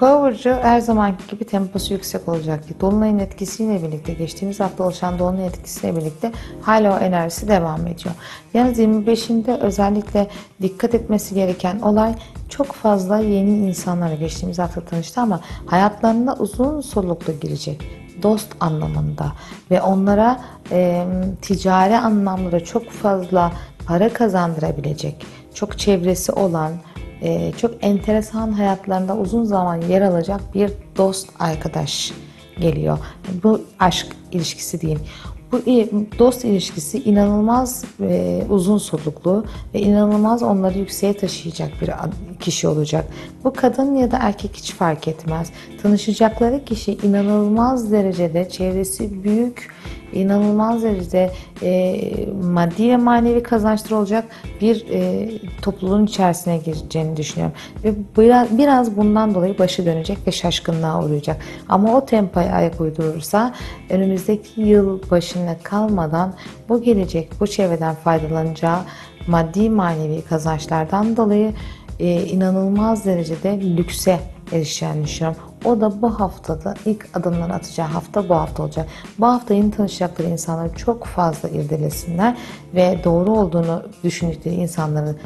Burcu her zamanki gibi temposu yüksek olacak. Dolunayın etkisiyle birlikte, geçtiğimiz hafta oluşan dolunay etkisiyle birlikte hala o enerjisi devam ediyor. Yalnız 25'inde özellikle dikkat etmesi gereken olay çok fazla yeni insanlarla geçtiğimiz hafta tanıştı ama hayatlarına uzun soluklu girecek dost anlamında ve onlara e, ticari anlamda da çok fazla para kazandırabilecek, çok çevresi olan, e, çok enteresan hayatlarında uzun zaman yer alacak bir dost arkadaş geliyor. Bu aşk ilişkisi değil. Bu dost ilişkisi inanılmaz e, uzun soluklu ve inanılmaz onları yükseğe taşıyacak bir kişi olacak. Bu kadın ya da erkek hiç fark etmez. Tanışacakları kişi inanılmaz derecede çevresi büyük, inanılmaz derecede e, maddi ve manevi kazançları olacak bir e, topluluğun içerisine gireceğini düşünüyorum. Ve biraz, biraz bundan dolayı başı dönecek ve şaşkınlığa uğrayacak. Ama o tempoya ayak uydurursa önümüzdeki yıl başına kalmadan bu gelecek, bu çevreden faydalanacağı maddi manevi kazançlardan dolayı e, inanılmaz derecede lükse erişeceğini düşünüyorum. O da bu haftada ilk adımları atacağı hafta bu hafta olacak. Bu hafta yeni tanışacakları insanları çok fazla irdelesinler ve doğru olduğunu düşündükleri insanları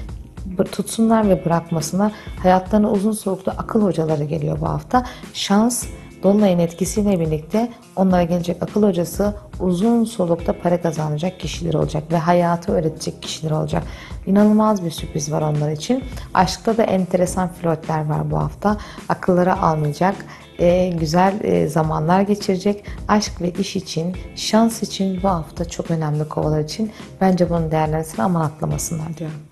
tutsunlar ve bırakmasına hayatlarına uzun soluklu akıl hocaları geliyor bu hafta. Şans Dolunay'ın etkisiyle birlikte onlara gelecek akıl hocası uzun solukta para kazanacak kişiler olacak ve hayatı öğretecek kişiler olacak. İnanılmaz bir sürpriz var onlar için. Aşkta da enteresan flörtler var bu hafta. Akılları almayacak. E, güzel e, zamanlar geçirecek. Aşk ve iş için, şans için bu hafta çok önemli kovalar için. Bence bunu değerlendirsin ama atlamasınlar diyorum.